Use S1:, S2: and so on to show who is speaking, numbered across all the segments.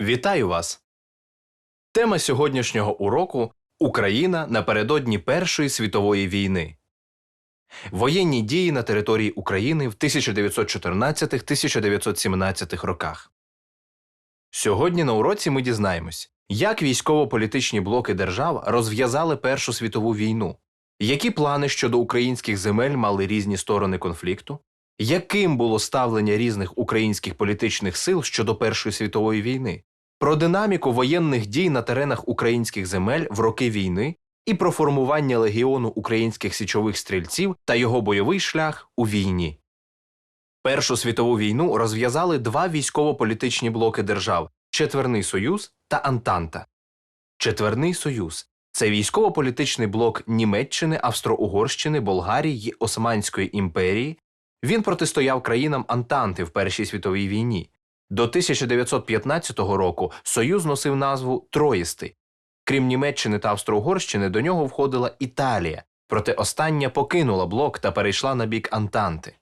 S1: Вітаю вас! Тема сьогоднішнього уроку Україна напередодні Першої світової війни. Воєнні дії на території України в 1914-1917 роках. Сьогодні на уроці ми дізнаємось, як військово-політичні блоки держав розв'язали Першу світову війну, які плани щодо українських земель мали різні сторони конфлікту, яким було ставлення різних українських політичних сил щодо Першої світової війни, про динаміку воєнних дій на теренах українських земель в роки війни і про формування легіону українських січових стрільців та його бойовий шлях у війні. Першу світову війну розв'язали два військово-політичні блоки держав Четверний Союз та Антанта. Четверний Союз це військово-політичний блок Німеччини, Австро-Угорщини, Болгарії Османської імперії. Він протистояв країнам Антанти в Першій світовій війні. До 1915 року Союз носив назву Троїстий. Крім Німеччини та Австро-Угорщини, до нього входила Італія, проте остання покинула блок та перейшла на бік Антанти.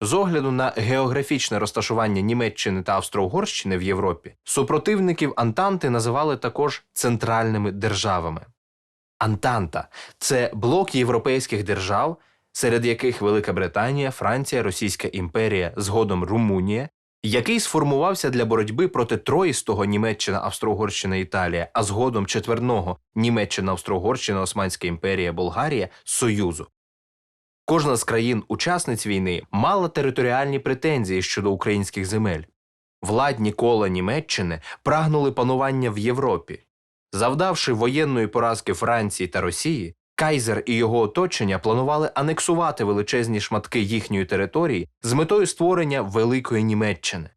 S1: З огляду на географічне розташування Німеччини та Австро-Угорщини в Європі, супротивників Антанти називали також центральними державами. Антанта це блок європейських держав, серед яких Велика Британія, Франція, Російська імперія, згодом Румунія, який сформувався для боротьби проти троїстого Німеччина, Австро-Угорщина, Італія, а згодом четверного Німеччина, Австро-Угорщина, Османська імперія, Болгарія Союзу. Кожна з країн-учасниць війни мала територіальні претензії щодо українських земель. Владні кола Німеччини прагнули панування в Європі. Завдавши воєнної поразки Франції та Росії, Кайзер і його оточення планували анексувати величезні шматки їхньої території з метою створення Великої Німеччини.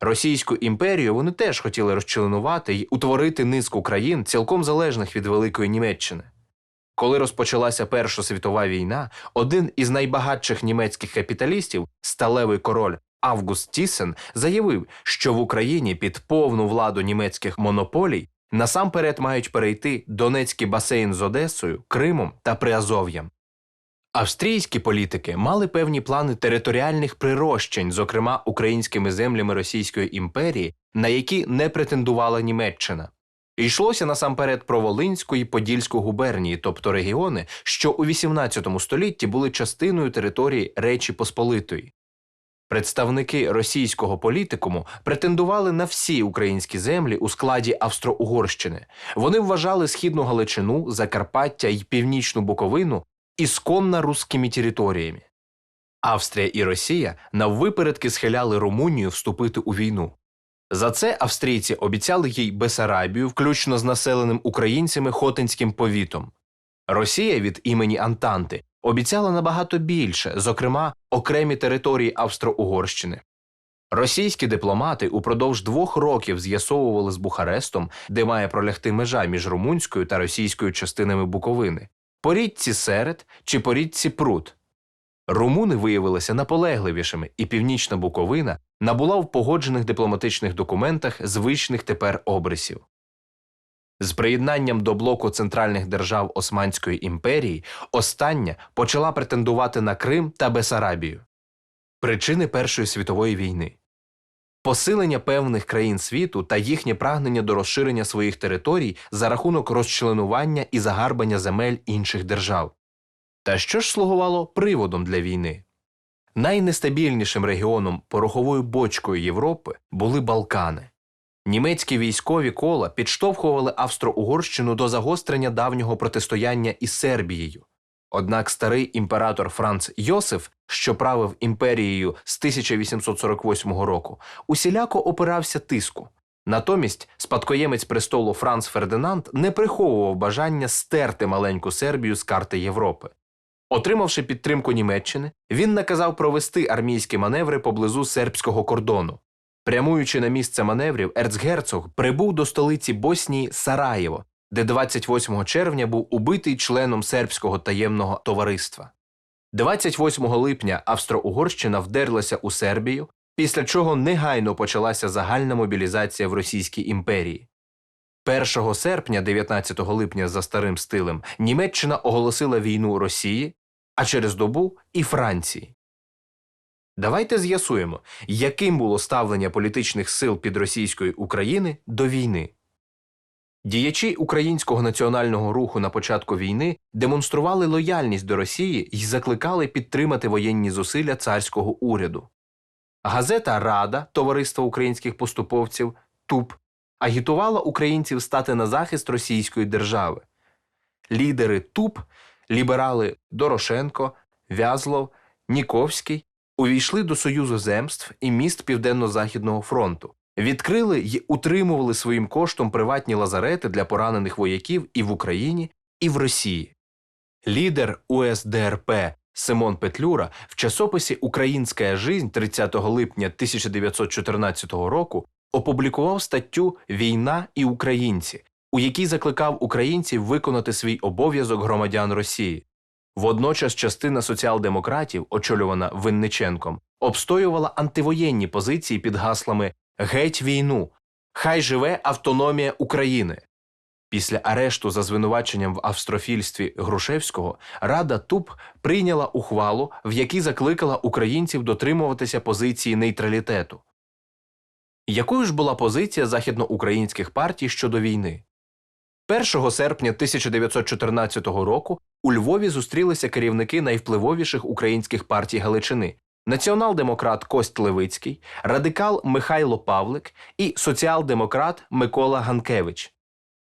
S1: Російську імперію вони теж хотіли розчленувати й утворити низку країн, цілком залежних від Великої Німеччини. Коли розпочалася Перша світова війна, один із найбагатших німецьких капіталістів, сталевий король Август Тісен, заявив, що в Україні під повну владу німецьких монополій насамперед мають перейти Донецький басейн з Одесою, Кримом та Приазов'ям. Австрійські політики мали певні плани територіальних прирощень, зокрема українськими землями Російської імперії, на які не претендувала Німеччина. Йшлося насамперед про Волинську і Подільську губернії, тобто регіони, що у XVIII столітті були частиною території Речі Посполитої. Представники російського політикуму претендували на всі українські землі у складі Австро-Угорщини. Вони вважали східну Галичину, Закарпаття й Північну Буковину ісконно русскими територіями. Австрія і Росія наввипередки схиляли Румунію вступити у війну. За це австрійці обіцяли їй Бесарабію, включно з населеним українцями Хотинським повітом. Росія від імені Антанти обіцяла набагато більше, зокрема, окремі території Австро-Угорщини. Російські дипломати упродовж двох років з'ясовували з Бухарестом, де має пролягти межа між румунською та російською частинами Буковини, по річці Серед чи по річці Прут. Румуни виявилися наполегливішими, і північна Буковина набула в погоджених дипломатичних документах звичних тепер обрисів. З приєднанням до блоку центральних держав Османської імперії остання почала претендувати на Крим та Бесарабію. Причини Першої світової війни посилення певних країн світу та їхнє прагнення до розширення своїх територій за рахунок розчленування і загарбання земель інших держав. Та що ж слугувало приводом для війни? Найнестабільнішим регіоном пороховою бочкою Європи були Балкани. Німецькі військові кола підштовхували Австро-Угорщину до загострення давнього протистояння із Сербією. Однак старий імператор Франц Йосиф, що правив імперією з 1848 року, усіляко опирався тиску. Натомість спадкоємець престолу Франц Фердинанд не приховував бажання стерти маленьку Сербію з карти Європи. Отримавши підтримку Німеччини, він наказав провести армійські маневри поблизу сербського кордону. Прямуючи на місце маневрів, ерцгерцог прибув до столиці Боснії Сараєво, де 28 червня був убитий членом сербського таємного товариства. 28 липня Австро-Угорщина вдерлася у Сербію, після чого негайно почалася загальна мобілізація в Російській імперії. 1 серпня 19 липня за старим стилем Німеччина оголосила війну Росії, а через добу і Франції. Давайте з'ясуємо, яким було ставлення політичних сил підросійської України до війни. Діячі українського національного руху на початку війни демонстрували лояльність до Росії і закликали підтримати воєнні зусилля царського уряду. Газета Рада Товариства українських поступовців ТУП агітувала українців стати на захист російської держави. Лідери ТУП, ліберали Дорошенко, Вязлов, Ніковський увійшли до Союзу земств і міст Південно-Західного фронту, відкрили й утримували своїм коштом приватні лазарети для поранених вояків і в Україні, і в Росії. Лідер УСДРП Симон Петлюра в часописі Українська жизнь 30 липня 1914 року опублікував статтю Війна і українці, у якій закликав українців виконати свій обов'язок громадян Росії. Водночас частина соціал-демократів, очолювана Винниченком, обстоювала антивоєнні позиції під гаслами Геть війну! Хай живе автономія України. Після арешту за звинуваченням в австрофільстві Грушевського Рада ТУП прийняла ухвалу, в якій закликала українців дотримуватися позиції нейтралітету. Якою ж була позиція західноукраїнських партій щодо війни? 1 серпня 1914 року у Львові зустрілися керівники найвпливовіших українських партій Галичини націонал-демократ Кость Левицький, радикал Михайло Павлик і соціал-демократ Микола Ганкевич.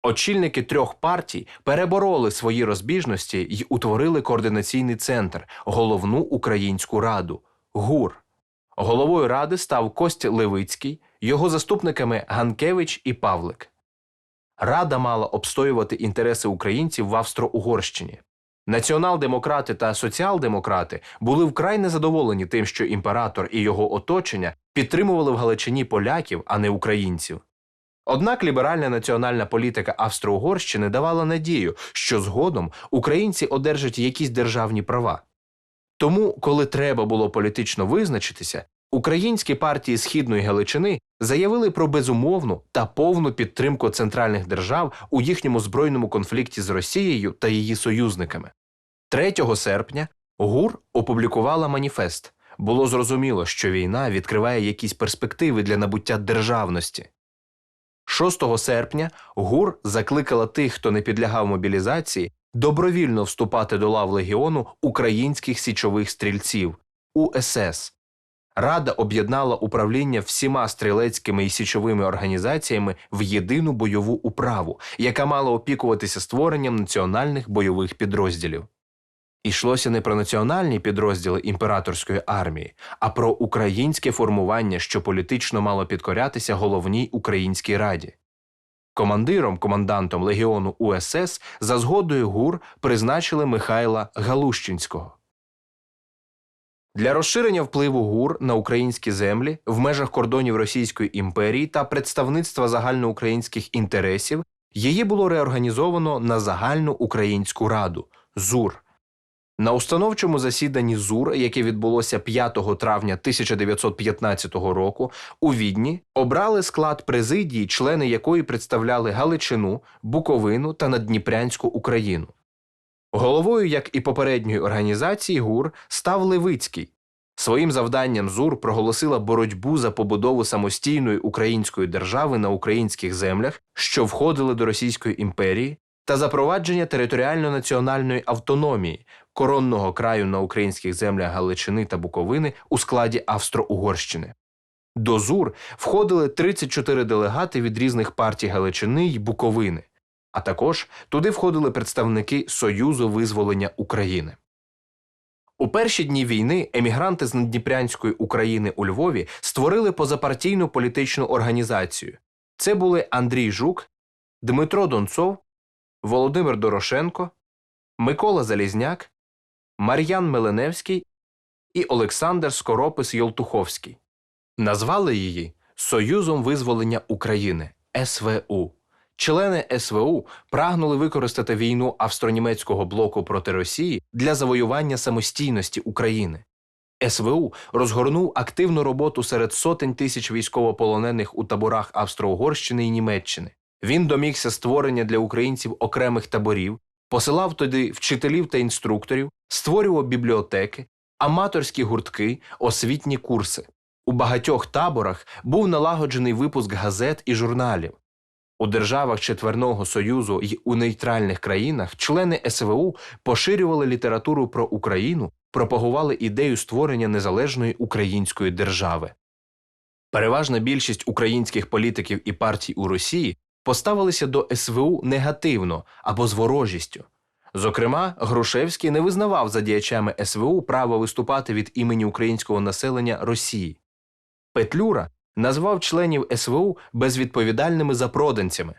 S1: Очільники трьох партій перебороли свої розбіжності й утворили координаційний центр, головну українську раду ГУР. Головою ради став Кость Левицький, його заступниками Ганкевич і Павлик. Рада мала обстоювати інтереси українців в Австро-Угорщині. Націонал-демократи та соціал-демократи були вкрай незадоволені тим, що імператор і його оточення підтримували в Галичині поляків, а не українців. Однак ліберальна національна політика Австро-Угорщини давала надію, що згодом українці одержать якісь державні права. Тому, коли треба було політично визначитися, українські партії Східної Галичини заявили про безумовну та повну підтримку центральних держав у їхньому збройному конфлікті з Росією та її союзниками. 3 серпня ГУР опублікувала маніфест. Було зрозуміло, що війна відкриває якісь перспективи для набуття державності. 6 серпня ГУР закликала тих, хто не підлягав мобілізації, добровільно вступати до лав легіону українських січових стрільців УСС. Рада об'єднала управління всіма стрілецькими і січовими організаціями в єдину бойову управу, яка мала опікуватися створенням національних бойових підрозділів. Ішлося не про національні підрозділи імператорської армії, а про українське формування, що політично мало підкорятися головній українській раді. Командиром командантом легіону УСС за згодою ГУР призначили Михайла Галущинського. Для розширення впливу ГУР на українські землі в межах кордонів Російської імперії та представництва загальноукраїнських інтересів її було реорганізовано на загальну українську раду ЗУР. На установчому засіданні ЗУР, яке відбулося 5 травня 1915 року, у Відні обрали склад президії, члени якої представляли Галичину, Буковину та Наддніпрянську Україну. Головою, як і попередньої організації ГУР, став Левицький. Своїм завданням ЗУР проголосила боротьбу за побудову самостійної української держави на українських землях, що входили до Російської імперії, та запровадження територіально-національної автономії коронного краю на українських землях Галичини та Буковини у складі Австро-Угорщини. До ЗУР входили 34 делегати від різних партій Галичини й Буковини, а також туди входили представники Союзу визволення України. У перші дні війни емігранти з Надніпрянської України у Львові створили позапартійну політичну організацію. Це були Андрій Жук, Дмитро Донцов, Володимир Дорошенко, Микола Залізняк, Мар'ян Меленевський і Олександр Скоропис Йолтуховський. Назвали її Союзом визволення України СВУ. Члени СВУ прагнули використати війну австро-німецького блоку проти Росії для завоювання самостійності України. СВУ розгорнув активну роботу серед сотень тисяч військовополонених у таборах Австро-Угорщини і Німеччини. Він домігся створення для українців окремих таборів, посилав туди вчителів та інструкторів, створював бібліотеки, аматорські гуртки, освітні курси. У багатьох таборах був налагоджений випуск газет і журналів. У державах Четверного Союзу й у нейтральних країнах члени СВУ поширювали літературу про Україну, пропагували ідею створення незалежної української держави. Переважна більшість українських політиків і партій у Росії поставилися до СВУ негативно або з ворожістю. Зокрема, Грушевський не визнавав за діячами СВУ право виступати від імені українського населення Росії. Петлюра назвав членів СВУ безвідповідальними запроданцями.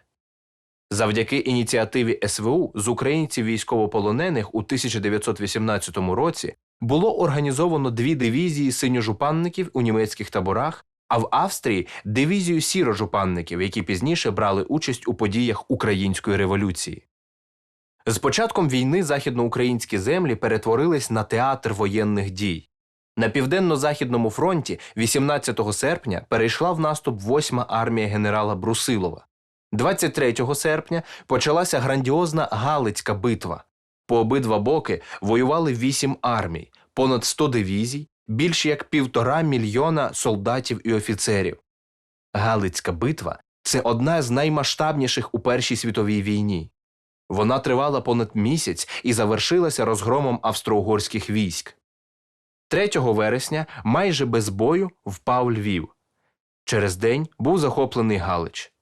S1: Завдяки ініціативі СВУ з українців військовополонених у 1918 році було організовано дві дивізії синьожупанників у німецьких таборах, а в Австрії дивізію сірожупанників, які пізніше брали участь у подіях Української революції. З початком війни західноукраїнські землі перетворились на театр воєнних дій. На південно-західному фронті 18 серпня перейшла в наступ 8-ма армія генерала Брусилова. 23 серпня почалася грандіозна Галицька битва. По обидва боки воювали 8 армій, понад 100 дивізій, більш як півтора мільйона солдатів і офіцерів. Галицька битва це одна з наймасштабніших у Першій світовій війні. Вона тривала понад місяць і завершилася розгромом австро-угорських військ. 3 вересня майже без бою впав Львів. Через день був захоплений Галич.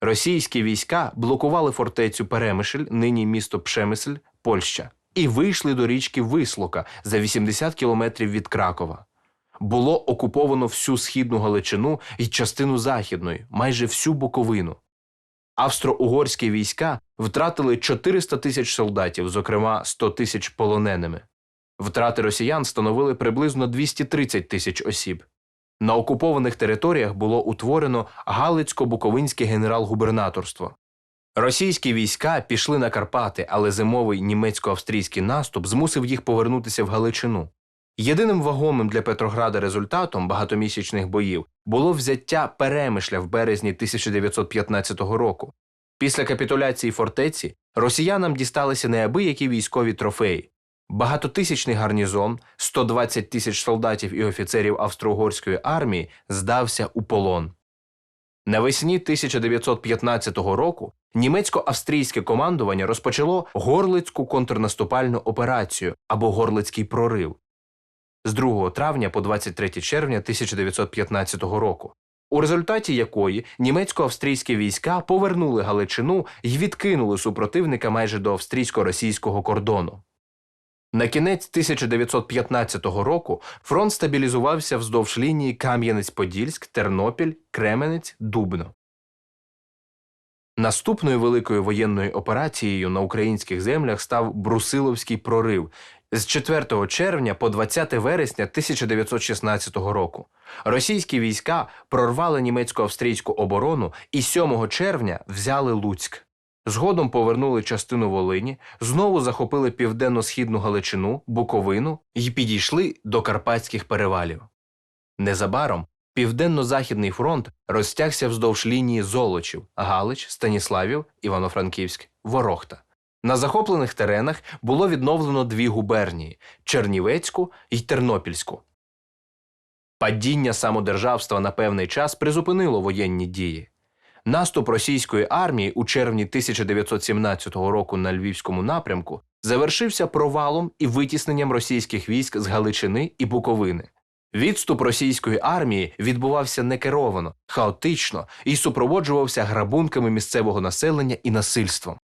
S1: Російські війська блокували фортецю Перемишль, нині місто Пшемисль, Польща, і вийшли до річки Вислока за 80 кілометрів від Кракова. Було окуповано всю східну Галичину і частину західної, майже всю Буковину. Австро-угорські війська втратили 400 тисяч солдатів, зокрема 100 тисяч полоненими. Втрати росіян становили приблизно 230 тисяч осіб. На окупованих територіях було утворено Галицько-Буковинське генерал-губернаторство. Російські війська пішли на Карпати, але зимовий німецько-австрійський наступ змусив їх повернутися в Галичину. Єдиним вагомим для Петрограда результатом багатомісячних боїв було взяття Перемишля в березні 1915 року. Після капітуляції фортеці росіянам дісталися неабиякі військові трофеї. Багатотисячний гарнізон, 120 тисяч солдатів і офіцерів австро-угорської армії здався у полон. Навесні 1915 року німецько-австрійське командування розпочало Горлицьку контрнаступальну операцію або Горлицький прорив з 2 травня по 23 червня 1915 року, у результаті якої німецько-австрійські війська повернули Галичину і відкинули супротивника майже до австрійсько-російського кордону. На кінець 1915 року фронт стабілізувався вздовж лінії Кам'янець-Подільськ, Тернопіль, Кременець, Дубно. Наступною великою воєнною операцією на українських землях став Брусиловський прорив з 4 червня по 20 вересня 1916 року. Російські війська прорвали німецько-австрійську оборону і 7 червня взяли Луцьк. Згодом повернули частину Волині, знову захопили південно-східну Галичину, Буковину і підійшли до Карпатських перевалів. Незабаром Південно-Західний фронт розтягся вздовж лінії Золочів, Галич, Станіславів, Івано-Франківськ, Ворохта. На захоплених теренах було відновлено дві губернії Чернівецьку і Тернопільську. Падіння самодержавства на певний час призупинило воєнні дії. Наступ російської армії у червні 1917 року на Львівському напрямку завершився провалом і витісненням російських військ з Галичини і Буковини. Відступ російської армії відбувався некеровано, хаотично і супроводжувався грабунками місцевого населення і насильством.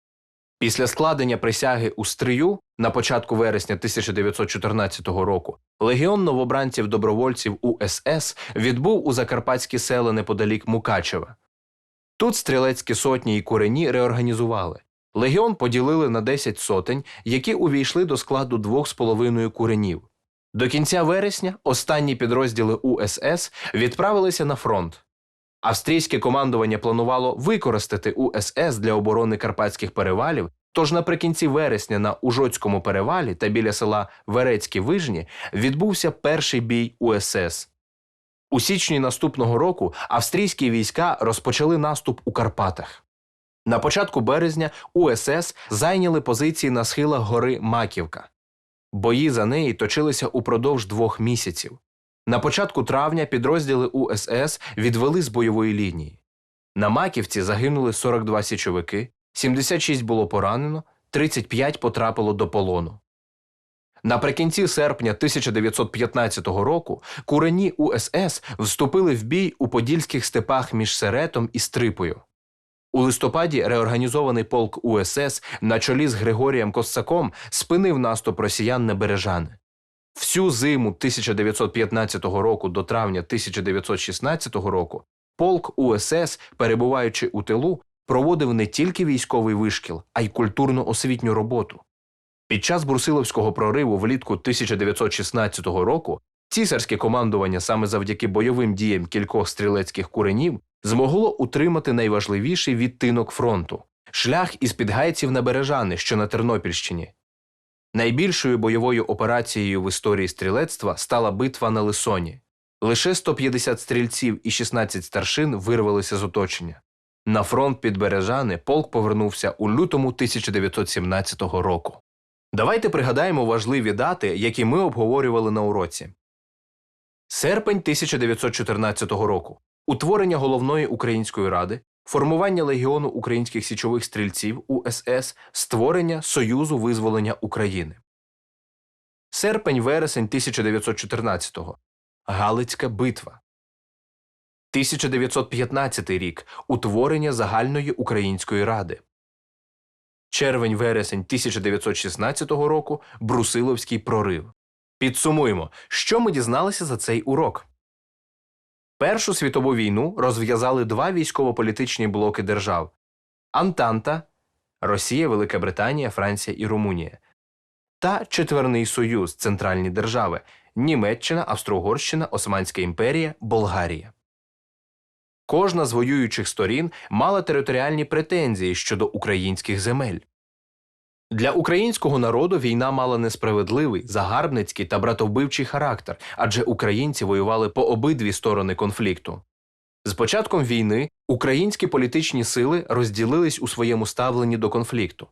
S1: Після складення присяги у Стрию на початку вересня 1914 року легіон новобранців добровольців УСС відбув у закарпатські села неподалік Мукачева. Тут стрілецькі сотні і курені реорганізували. Легіон поділили на 10 сотень, які увійшли до складу 2,5 куренів. До кінця вересня останні підрозділи УСС відправилися на фронт. Австрійське командування планувало використати УСС для оборони карпатських перевалів, тож наприкінці вересня на Ужоцькому перевалі та біля села Верецькі Вижні відбувся перший бій УСС. У січні наступного року австрійські війська розпочали наступ у Карпатах. На початку березня УСС зайняли позиції на схилах гори Маківка. Бої за неї точилися упродовж двох місяців. На початку травня підрозділи УСС відвели з бойової лінії. На Маківці загинули 42 січовики, 76 було поранено, 35 потрапило до полону. Наприкінці серпня 1915 року курені УСС вступили в бій у подільських степах між Серетом і Стрипою. У листопаді реорганізований полк УСС на чолі з Григорієм Коссаком спинив наступ росіян на Бережани. Всю зиму 1915 року до травня 1916 року полк УСС, перебуваючи у тилу, проводив не тільки військовий вишкіл, а й культурно-освітню роботу. Під час Брусиловського прориву влітку 1916 року цісарське командування саме завдяки бойовим діям кількох стрілецьких куренів змогло утримати найважливіший відтинок фронту шлях із Підгайців на Бережани, що на Тернопільщині. Найбільшою бойовою операцією в історії стрілецтва стала битва на Лисоні. Лише 150 стрільців і 16 старшин вирвалися з оточення. На фронт під Бережани полк повернувся у лютому 1917 року. Давайте пригадаємо важливі дати, які ми обговорювали на уроці. Серпень 1914 року. Утворення головної української ради, формування легіону українських січових стрільців УСС, створення Союзу визволення України. Серпень-вересень 1914-го. Галицька битва. 1915 рік. Утворення Загальної української ради. Червень-вересень 1916 року. Брусиловський прорив. Підсумуємо, що ми дізналися за цей урок. Першу світову війну розв'язали два військово-політичні блоки держав Антанта Росія, Велика Британія, Франція і Румунія та Четверний Союз Центральні держави Німеччина, Австро-Угорщина, Османська імперія, Болгарія. Кожна з воюючих сторін мала територіальні претензії щодо українських земель. Для українського народу війна мала несправедливий, загарбницький та братовбивчий характер, адже українці воювали по обидві сторони конфлікту. З початком війни українські політичні сили розділились у своєму ставленні до конфлікту.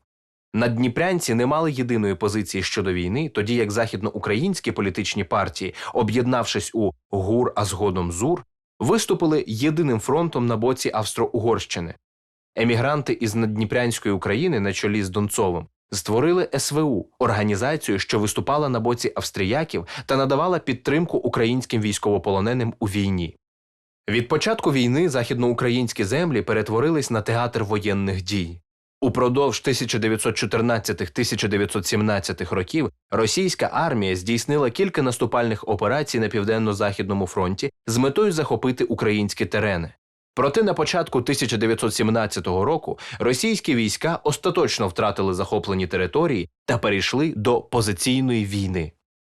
S1: Наддніпрянці не мали єдиної позиції щодо війни, тоді як західноукраїнські політичні партії, об'єднавшись у ГУР, а згодом ЗУР, виступили єдиним фронтом на боці Австро-Угорщини. Емігранти із Наддніпрянської України на чолі з Донцовим створили СВУ організацію, що виступала на боці австріяків та надавала підтримку українським військовополоненим у війні. Від початку війни західноукраїнські землі перетворились на театр воєнних дій. Упродовж 1914-1917 років російська армія здійснила кілька наступальних операцій на південно-західному фронті з метою захопити українські терени. Проте на початку 1917 року російські війська остаточно втратили захоплені території та перейшли до позиційної війни.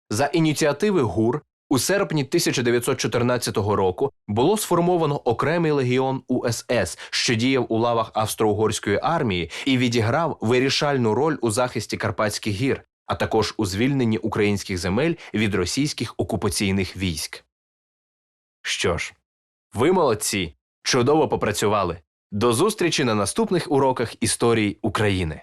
S1: За ініціативи ГУР у серпні 1914 року було сформовано окремий легіон УСС, що діяв у лавах Австро-Угорської армії і відіграв вирішальну роль у захисті Карпатських гір, а також у звільненні українських земель від російських окупаційних військ. Що ж, ви молодці, чудово попрацювали. До зустрічі на наступних уроках історії України.